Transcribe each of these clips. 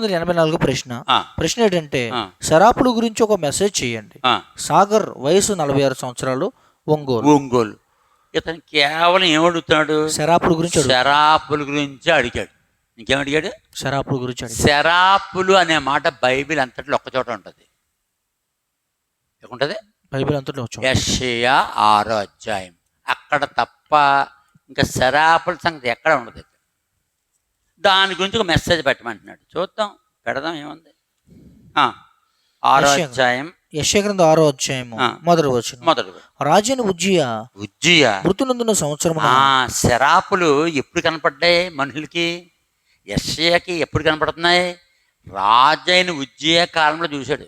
వందల ఎనభై నాలుగు ప్రశ్న. ప్రశ్న ఏంటంటే. శరాపుల గురించి ఒక మెసేజ్ చేయండి. సాగర్ వయసు నలభై ఆరు సంవత్సరాలు ఒంగోలు. ఒంగోలు. ఇతను కేవలం ఏమడుగుతున్నాడు? శరాపుల గురించి శరాపుల గురించి అడిగాడు. ఇంకేం అడిగాడు? శరాపుల గురించి శరాపులు అనే మాట బైబిల్ అంతట్లో ఒక్క చోట ఉంటుంది. ఉంటుంది బైబిల్ అంతట్లో యషయా ఆరో అధ్యాయం. అక్కడ తప్ప ఇంకా శరాపుల సంగతి ఎక్కడ ఉండదు. దాని గురించి ఒక మెసేజ్ పెట్టమంటున్నాడు. చూద్దాం పెడదాం ఏముంది? ఆరో. అధ్యాయం. యశగ్రంథ ఆరో అధ్యాయము. మొదటి వచ్చిన మొదటి రాజైన ఉజ్జియా ఉజ్జియా? మృతునందున సంవత్సరం ఆ శరాపులు ఎప్పుడు కనపడ్డాయి మనుషులకి? యషయాకి ఎప్పుడు కనపడుతున్నాయి? రాజైన ఉజ్జయ కాలంలో చూశాడు.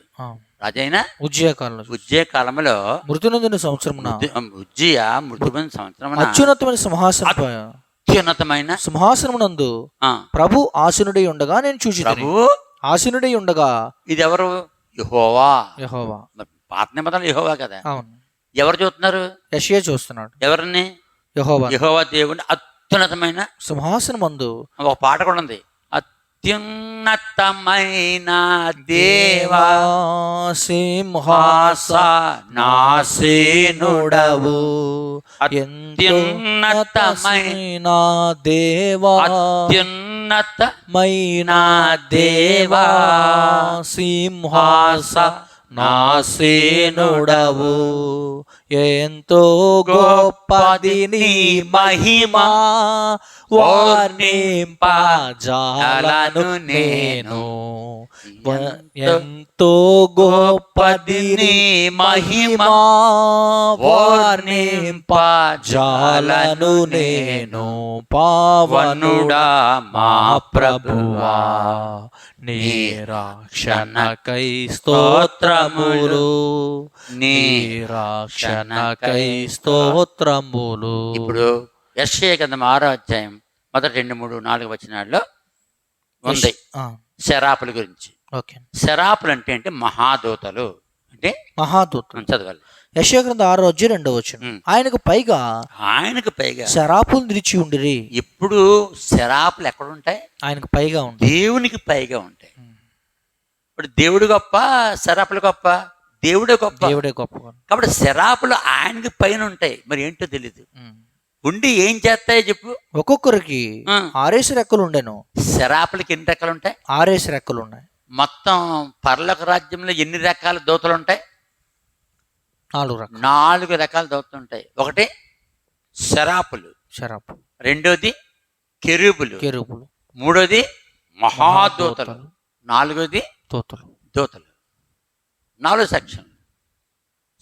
రాజైన ఉజ్జియా కాలంలో ఉజ్జయ కాలంలో మృతునందున సంవత్సరమున. ఉజ్జయ మృతుమైన సంవత్సరం అత్యున్నతమైన సింహాసనం అత్యున్నతమైన సింహాసనమునందు ఆ, ప్రభు ఆసనుడై ఉండగా నేను చూసి ప్రభు! ఆసనుడై ఉండగా ఇది ఎవరు యహోవా. యహోవా పాత నిబంధనలు యహోవా కదా. అవును. ఎవరు చూస్తున్నారు? యషియా చూస్తున్నాడు. ఎవరిని? యహోవా. యహోవా దేవుని అత్యున్నతమైన సింహాసనమందు ఒక పాట కూడా ఉంది. అత్యున్నతమైన దేవా సింహాస నాసేనుడవు అత్యున్నతమైన దేవా అత్యున్నత మైనా దేవా సింహాస నాసేనుడవు ఎంతో గొప్పది నీ మహిమా. వర్ణింపజాలను నేను. ఎంతో గొప్పది నీ మహిమా. వర్ణింపజాలను నేను. పావనుడా మా ప్రభువా. నీ రక్షణకై స్తోత్రములు. నీ రక్షణకై స్తోత్రములు. ఇప్పుడు యశ్య గంధం ఆరో అధ్యాయం మొదటి రెండు మూడు నాలుగు వచనాల్లో ఉంది. శరాపుల గురించి. ఓకే. శరాపులు అంటే అంటే మహాదూతలు. అంటే మహాదూత చదవాలి. యశగ్రంథ ఆరో అధ్యాయం రెండో వచ్చిన. ఆయనకు పైగా ఆయనకు పైగా. శరాపులు నిలిచి ఉండిరి. ఇప్పుడు శరాపులు ఎక్కడ ఉంటాయి? ఆయనకు పైగా ఉంది దేవునికి పైగా ఉంటాయి. ఇప్పుడు దేవుడు గొప్ప శరాపులు గొప్ప. దేవుడే గొప్ప. దేవుడే గొప్ప. కాబట్టి శరాపులు ఆయనకి పైన ఉంటాయి. మరి ఏంటో తెలీదు. ఉండి ఏం చేస్తాయో చెప్పు. ఒక్కొక్కరికి ఆరేసి రెక్కలు ఉండెను. శరాపులకి ఎన్ని రకాలు ఉంటాయి? ఆరేసి రెక్కలు ఉన్నాయి. మొత్తం పర్లోక రాజ్యంలో ఎన్ని రకాల దూతలు ఉంటాయి? నాలుగు రకాలు. నాలుగు రకాల దూతలు ఉంటాయి. ఒకటి శరాపులు. శరాపు. రెండోది కెరూబులు. కెరూపులు మూడోది మహాదూతలు. నాలుగోది తోతలు దూతలు. నాలుగు సెక్షన్.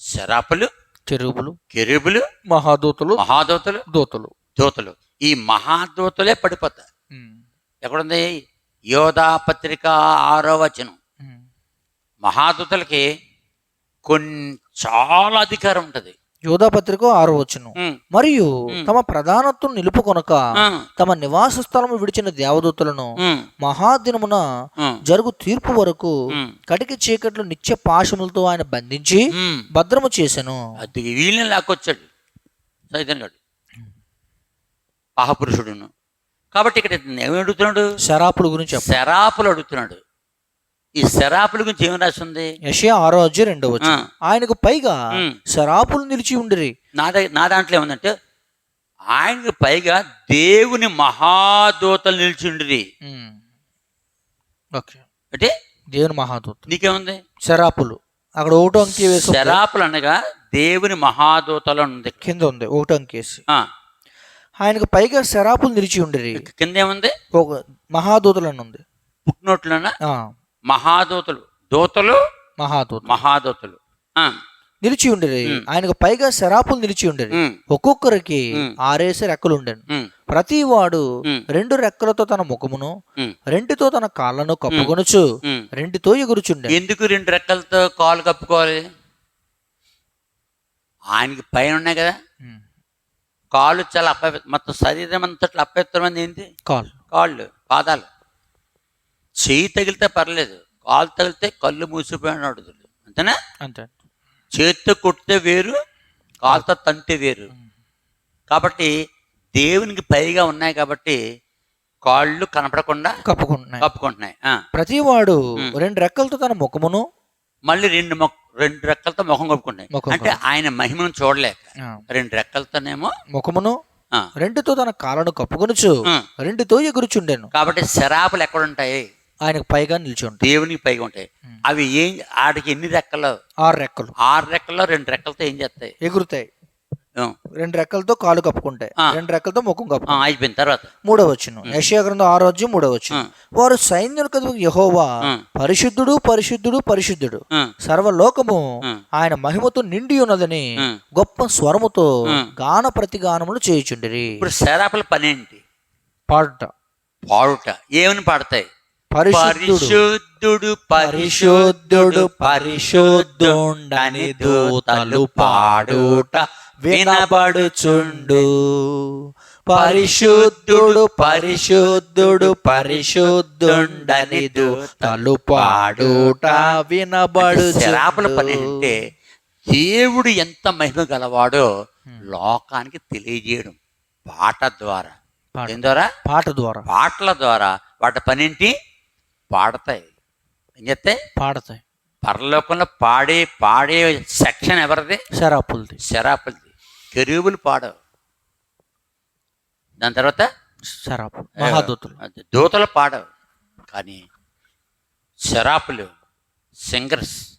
శరాపులు కెరూపులు కెరూబులు మహాదూతలు మహాదూతలు దూతలు. దూతలు. ఈ మహాదూతలే పడిపోతాయి ఉమ్, ఎక్కడుంది? యోధా పత్రిక ఆరో వచనం. మహాదూతలకి కొన్ని చాలా అధికారం ఉంటది. యోధా పత్రిక ఆరో వచ్చును మరియు. తమ ప్రధానత్వం నిలుపుకొనక తమ నివాస స్థలము విడిచిన దేవదూతలను మహాదినమున జరుగు తీర్పు వరకు కటికి చీకట్లు నిత్య పాశములతో ఆయన బంధించి. భద్రము అది వీళ్ళని లాక్కొచ్చాడు. గారు మహాపురుషుడును కాబట్టి ఇక్కడ ఏమి అడుగుతున్నాడు? శరాపుల గురించి శరాపులు అడుగుతున్నాడు. ఈ శరాపుల గురించి ఏమి రాస్తుంది యషయా ఆరో అధ్యాయం రెండో ఆయనకు పైగా. శరాపులు నిలిచి ఉండిరి. నా దగ్గర నా దాంట్లో ఏముందంటే ఆయనకు పైగా దేవుని మహాదూతలు నిలిచిండ్రి ఉమ్. ఓకే. అంటే? దేవుని మహాదూత నీకేముంది? శరాపులు అక్కడ ఒకటో అంకి వేసి. శరాపులు అనగా దేవుని మహాదూతలు అని ఉంది. కింద ఉంది ఒకటో అంకేసి ఆయనకు పైగా శరాపులు నిలిచి ఉండిరి. కింద ఏముంది? ఒక మహాదూతలు అని ఉంది. పుట్టినట్లున? ఆ, మహాదూతలు. దూతలు? మహాదూత మహాదూతలు. నిలిచి ఉమ్. ఆయనకు పైగా శరాపులు నిలిచి ఉమ్, ఒక్కొక్కరికి. ఆరేసి రెక్కలు ఉండెను ఉమ్, ప్రతి వాడు రెండు రెక్కలతో తన ముఖమును రెంటితో తన కాళ్ళను కప్పుకొనుచు ఉమ్. రెంటితో ఎగురుచుండె ఎందుకు రెండు రెక్కలతో కాలు కప్పుకోవాలి? ఆయనకి పైన ఉన్నాయి కదా. కాళ్ళు చాలా అప్ప మొత్తం శరీరం అంతట్లో అప్పెత్తమైంది ఏంటి? కాళ్ళు. కాళ్ళు పాదాలు. చెయ్యి తగిలితే పర్లేదు కాలు తగిలితే కళ్ళు మూసిపోయినాడు అంతేనా? అంతే. చేతితో కొడితే వేరు కాలుతో తంతే వేరు. కాబట్టి దేవునికి పైగా ఉన్నాయి కాబట్టి కాళ్ళు కనపడకుండా కప్పుకుంటున్నాయి. కప్పుకుంటున్నాయి. ప్రతివాడు. రెండు రెక్కలతో తన ముఖమును మళ్ళీ రెండు మొ రెండు రెక్కలతో ముఖం కప్పుకుంటున్నాయి. ముఖం అంటే ఆయన మహిమను చూడలేక రెండు రెక్కలతోనేమో ముఖమును రెండుతో తన కాళ్ళను కప్పుకొనుచు. రెండుతో ఎగురుచుండెను. కాబట్టి శరాపులు ఎక్కడుంటాయి? ఆయనకు పైగా నిల్చుంటాయి. దేవునికి పైగా ఉంటాయి. అవి ఏం ఆడికి ఎన్ని రెక్కలు? ఆరు రెక్కలు. ఆరు రెక్కల్లో రెండు రెక్కలతో ఏం చేస్తాయి? ఎగురుతాయి. రెండు రెక్కలతో కాలు కప్పుకుంటాయి. రెండు రెక్కలతో ముఖం కప్పుకుంటాయి. అయిపోయిన తర్వాత. మూడవ వచ్చును యెషయా గ్రంథం ఆరో అధ్యాయం మూడవ వచ్చును. వారు సైన్యులు యహోవా. పరిశుద్ధుడు పరిశుద్ధుడు పరిశుద్ధుడు. సర్వలోకము. ఆయన మహిమతో నిండి ఉన్నదని. గొప్ప స్వరముతో. గాన ప్రతిగానములు చేయుచుండిరి. ఇప్పుడు శరాపుల పని ఏంటి పాడుట. పాడుట. ఏమని పాడతాయి? పరిశుద్ధుడు పరిశుద్ధుడు పరిశుద్ధుడు పరిశుద్ధుండని దూతలు పాడుట వినబడుచుండు. పరిశుద్ధుడు పరిశుద్ధుడు పరిశుద్ధుండని దూతలు పాడుట శరాపుల పని వినబడు అంటే దేవుడు ఎంత మహిమ గలవాడో లోకానికి తెలియజేయడం పాట ద్వారా. పాట. ద్వారా? పాట ద్వారా. పాటల ద్వారా. వాటి పని ఏంటి పాడతాయి. ఏం చేస్తాయి పాడతాయి. పరలోకంలో పాడే పాడే సెక్షన్ ఎవరిది? శరాపులది. శరాపులది. కెరూబులు పాడవు. దాని తర్వాత? శరాపు. మహాదూతులు. అది దూతలు పాడవు. కానీ శరాపులు సింగర్స్.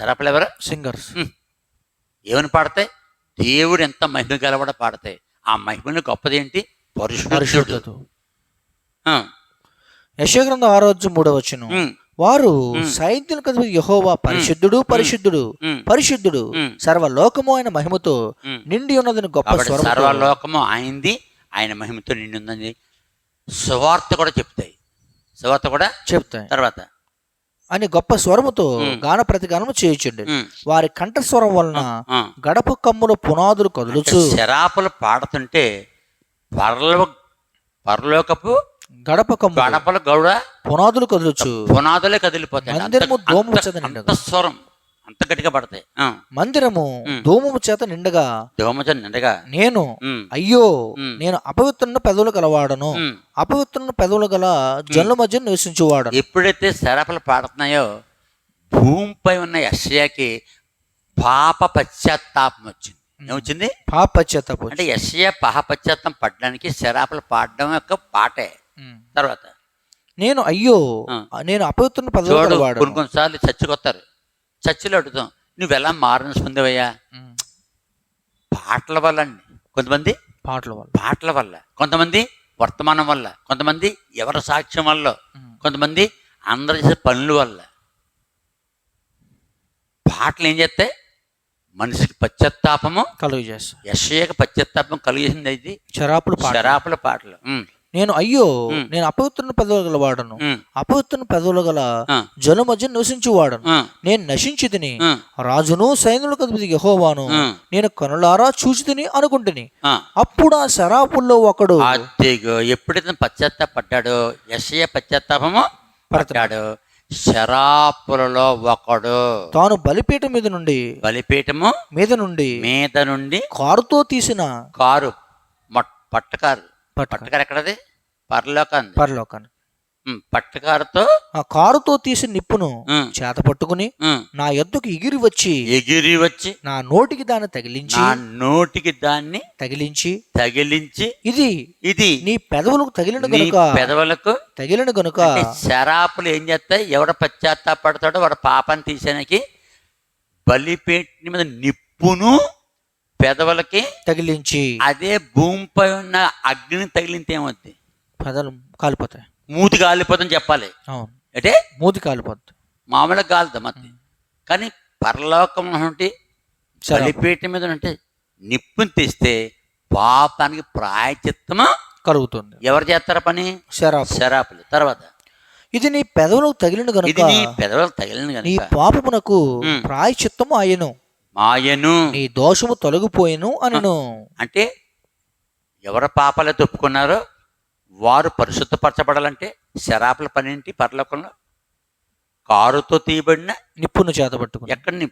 శరాపులు ఎవరు? సింగర్స్. ఏమని పాడతాయి? దేవుడు ఎంత మహిమ గలవాడ పాడతాయి. ఆ మహిమను గొప్పదేంటి? ఆ, యశగ్రంథం ఆరోగ్యం మూడవ వచ్చును వారు ఉమ్. సైన్యులు కదా యహోవా పరిశుద్ధుడు పరిశుద్ధుడు పరిశుద్ధుడు. సర్వలోకము ఆయన మహిమతో. నిండి ఉన్నదని గొప్ప స్వరం సర్వలోకము ఆయనది ఆయన మహిమతో నిండి ఉందని సువార్త కూడా చెప్తాయి. సువార్త కూడా చెప్తాయి. తర్వాత. అని గొప్ప స్వరముతో. గాన ప్రతిగానము చేయుచుండి. వారి కంఠస్వరం వలన ఆ. గడప కమ్ముల పునాదులు కదులుచు. శరాపులు పాడుతుంటే పరలో పరలోకపు గడప కమ్ము గడపల గౌడ పునాదులు కదులుచు పునాదులే కదిలిపోతాయి. మందిరము చేత నిండగా. స్వరం అంత గట్టిగా పడతాయి. మందిరము. దోమము చేత నిండగా. దోమచ నిండగా. నేను అయ్యో. నేను అపవిత్రున్న పెదవులు గలవాడను. ఉమ్. అపవిత్రున్న పెదవులు గల జనుల మధ్య నివసించువాడను. ఎప్పుడైతే శరపలు పాడుతున్నాయో భూమిపై ఉన్న యషయాకి పాప పశ్చాత్తాపం వచ్చింది. ఏమొచ్చింది? పాప పశ్చాత్తాపం అంటే యషయ పాప పశ్చాత్తాపం పడడానికి శరాపలు పాడడం యొక్క పాటే. తర్వాత నేను అయ్యో. నేను చూడు గలవాడను కొన్ని కొన్నిసార్లు చచ్చికొస్తారు చర్చిలో అడుగుతాం నువ్వు ఎలా మారణ పొందేవయ్యా. పాటల వల్ల అండి కొంతమంది పాటల వల్ల. పాటల వల్ల. కొంతమంది వర్తమానం వల్ల. కొంతమంది ఎవరి సాక్ష్యం వల్ల. కొంతమంది అందరు చేసే పనుల వల్ల. పాటలు ఏం చేస్తాయి మనిషికి పశ్చాత్తాపము కలుగు చేస్తా యశయక పశ్చాత్తాపం కలిగేసింది ఇది శరాపులు పాట శరాపుల పాటలు. నేను అయ్యో. నేను అపవిత్రున్న పెదవులు గలవాడను ఉమ్, అపవిత్రున్న పెదవులు గల జన మధ్య నివసించువాడను. నేను నశించి తిని రాజును సైన్యులు కదిపి యహోవాను. నేను కనులారా చూచి తిని అనుకుంటుని. అప్పుడు ఆ శరాపుల్లో ఒకడు ఎప్పుడైతే పశ్చాత్తాపడ్డాడో యశయ పశ్చాత్తాపము పడ్డాడు. శరాపులలో ఒకడు. తాను బలిపీఠం మీద నుండి బలిపీఠము మీద నుండి మీద నుండి కారుతో తీసిన కారు పట్టకారు పట్టక పట్టకారు ఎక్కడది పరలోకంది పరలోకాన్ని ఉమ్, పట్టకారుతో? ఆ కారుతో తీసిన నిప్పును చేత పట్టుకుని నా ఎద్దుకు ఎగిరి వచ్చి ఎగిరి వచ్చి నా నోటికి దాన్ని తగిలించి నా నోటికి దాన్ని తగిలించి తగిలించి ఇది ఇది నీ పెదవులకు తగిలిన గనుక పెదవులకు తగిలిన గనుక శరాపులు ఏం చేస్తాయి? ఎవడ పశ్చాత్తాపడతాడో వాడు పాపాన్ని తీసేనికి బలిపేటి మీద నిప్పును పెదవులకి తగిలించి అదే భూమిపై ఉన్న అగ్ని తగిలింతే ఏమవుద్ది? పెదలు కాలిపోతాయి. మూతి కాలిపోతుందని చెప్పాలి. అవును. అంటే మూతి కాలిపోద్ది. మామూలుగా కాలుతాం మత్తి కానీ పరలోకం సరే. బలిపీఠం మీద ఉంటే నిప్పుని తీస్తే పాపానికి ప్రాయచిత్తము కలుగుతుంది. ఎవరు చేస్తారు పని? శరాపు శరాపులు. తర్వాత? ఇది నీ పెదవులకు తగిలిన ఇది గనుక నీ పెదవులకు తగిలింది నీ కనుక పాపమునకు ఉమ్. ప్రాయచిత్తము ఆయను మాయను. నీ దోషము తొలగిపోయెను అనను. అంటే ఎవరు పాపాలు తప్పుకున్నారో వారు పరిశుద్ధపరచబడాలంటే శరాపుల పని ఏంటి పరలోకంలో? కారుతో తీయబడిన నిప్పును చేత పట్టుకుని. ఎక్కడిని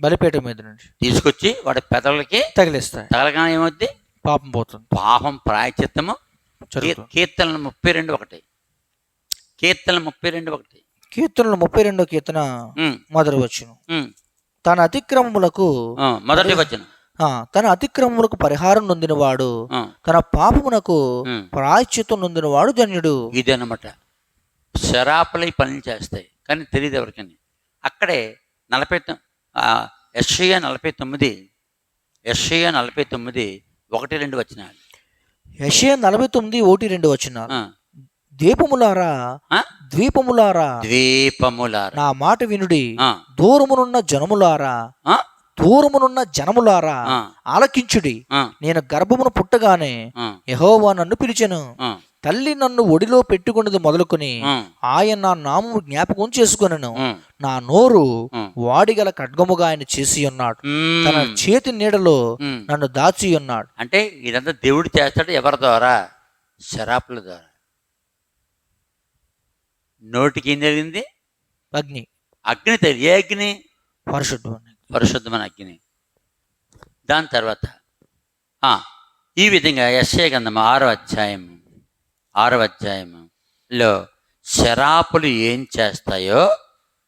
బలిపేట మీద నుంచి. తీసుకొచ్చి వాడి పెదవులకి తగిలిస్తాయి. తగలగానే ఏమవుద్ది? పాపం పోతుంది. పాపం ప్రాయచిత్తము కీర్తనలు ముప్పై రెండు ఒకటి. కీర్తనలు ముప్పై రెండు ఒకటి. కీర్తనలు ముప్పై రెండో కీర్తన మొదటి వచ్చును తన అతిక్రమములకు మొదటి వచ్చిన తన అతిక్రమములకు పరిహారం నొందినవాడు తన పాపమునకు ఉమ్. ప్రాయశ్చిత్తం నొందినవాడు ధన్యుడు. ఇదన్నమాట శరాపులు పనులు చేస్తాయి కానీ తెలియదు ఎవరికని. అక్కడే నలభై యెషయా నలభై తొమ్మిది యెషయా నలభై తొమ్మిది ఒకటి రెండు వచ్చినాడు యెషయా నలభై తొమ్మిది ఒకటి రెండు వచ్చిన ఆ? ద్వీపములారా ద్వీపములారా. నా మాట వినుడి దూరమునున్న జనములారా దూరమునున్న జనములారా ఆలకించుడి. నేను గర్భమును పుట్టగానే యెహోవా నన్ను పిలిచెను. తల్లి నన్ను ఒడిలో పెట్టుకున్నది మొదలుకొని ఆయన నా నామము జ్ఞాపకం చేసుకొనెను. నా నోరు. వాడిగల ఖడ్గముగా ఆయన చేసి ఉన్నాడు. తన చేతి నీడలో. నన్ను దాచి ఉన్నాడు. అంటే ఇదంతా దేవుడు చేస్తాడు ఎవరి ద్వారా? శరాపుల ద్వారా. నోటికి ఏం జరిగింది? అగ్ని. అగ్ని తగిలి ఏ అగ్ని? పరిశుద్ధు పరిశుద్ధమైన అగ్ని. దాని తర్వాత ఈ విధంగా యశ్య గంధం ఆరో అధ్యాయం ఆరో అధ్యాయంలో శరాపులు ఏం చేస్తాయో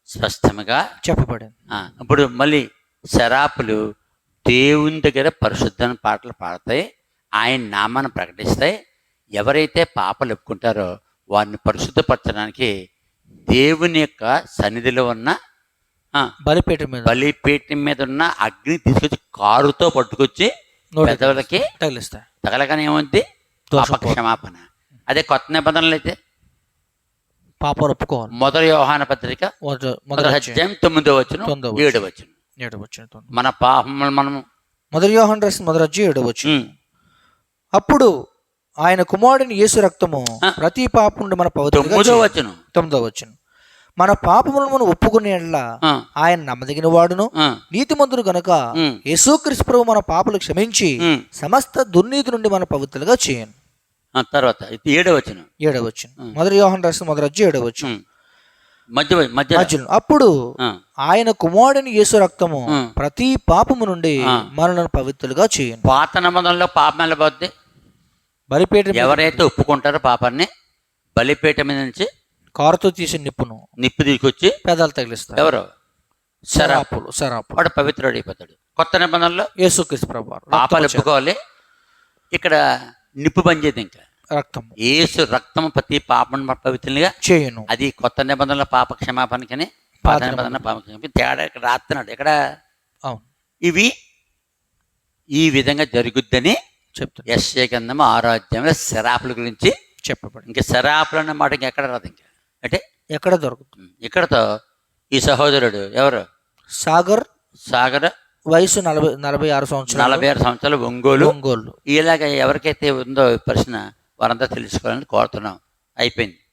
స్పష్టంగా చెప్పబడింది. ఇప్పుడు మళ్ళీ శరాపులు దేవుని దగ్గర పరిశుద్ధమైన పాటలు పాడతాయి ఆయన నామాన్ని ప్రకటిస్తాయి ఎవరైతే పాపలు ఒప్పుకుంటారో వారిని పరిశుద్ధపరచడానికి దేవుని యొక్క సన్నిధిలో ఉన్న ఆ, బలిపేట మీద. బలిపీఠం మీద ఉన్న అగ్ని తీసుకొచ్చి కారుతో పట్టుకొచ్చి నోటికి పెదవులకి తగిలిస్తాయి. తగలగానే ఏముంది? పాప క్షమాపణ. అదే కొత్త నిబంధనలు అయితే? పాపను ఒప్పుకోవాలి. మొదటి వ్యవహాన పత్రిక మొదటి అధ్యాయం. తొమ్మిదో వచ్చిన. ఏడు వచ్చిన ఏడు వచ్చిన. మన పాపములు మనము మొదటి యోహాన్ రాసిన మొదటి అధ్యాయం ఏడు వచ్చు ఉమ్, అప్పుడు ఆయన కుమారుడిని యేసు రక్తము. ప్రతి పాపం నుండి మన తొమ్మిదో. వచ్చును తొమ్మిదో వచ్చును మన పాపములను మనం ఒప్పుకునే ఆయన నమ్మదగిన వాడును. నీతిమంతుడు గనుక యేసుక్రీస్తు ప్రభు మన పాపలు క్షమించి. సమస్త దుర్నీతి నుండి మన పవిత్రులుగా చేయను తర్వాత ఇది ఏడో వచ్చిన ఏడవచ్చు మొదటి యోహన్ రాసిన మొదటి ఏడవచ్చు మధ్య మధ్య అప్పుడు ఆయన కుమారుడిని యేసు రక్తము. ప్రతి పాపము నుండి. మనలను పవిత్రులుగా చేయను పాత నిబంధనలో పాపం వెళ్ళబోద్ది బలిపేట మీద ఎవరైతే ఒప్పుకుంటారో పాపాన్ని బలిపీఠ మీద నుంచి కారుతో తీసిన నిప్పును నిప్పు తీసుకొచ్చి పెదాలు తగిలిస్తారు. ఎవరు? సరాపులు సరాపులు వాడు పవిత్రుడు అయిపోతాడు. కొత్త నిబంధనలో యేసుక్రీస్తు ప్రభు. పాపాలు ఒప్పుకోవాలి. ఇక్కడ నిప్పు పనిచేది ఇంకా. రక్తము. ఏసు రక్తము ప్రతి పాపం పవిత్రులుగా చేయను. అది కొత్త నిబంధనల పాప క్షమాపణకని పాత నిబంధన పాప క్షమాపణ తేడా ఇక్కడ రాస్తున్నాడు. ఇక్కడ అవును. ఇవి ఈ విధంగా జరుగుద్దని చెప్తున్నా యశ్య గంధం ఆరోగ్యంలో శరాపుల గురించి చెప్పబడి ఇంకా శరాపులు అన్న మాట ఇంకా ఎక్కడ రాదు ఇంకా. అంటే ఎక్కడ దొరుకుతుంది? ఇక్కడతో ఈ సహోదరుడు ఎవరు? సాగర్ సాగర్ వయసు నలభై నలభై ఆరు సంవత్సరాలు. నలభై ఆరు సంవత్సరాలు ఒంగోలు. ఒంగోలు. ఇలాగ ఎవరికైతే ఉందో ప్రశ్న వారంతా తెలుసుకోవాలని కోరుతున్నాం. అయిపోయింది.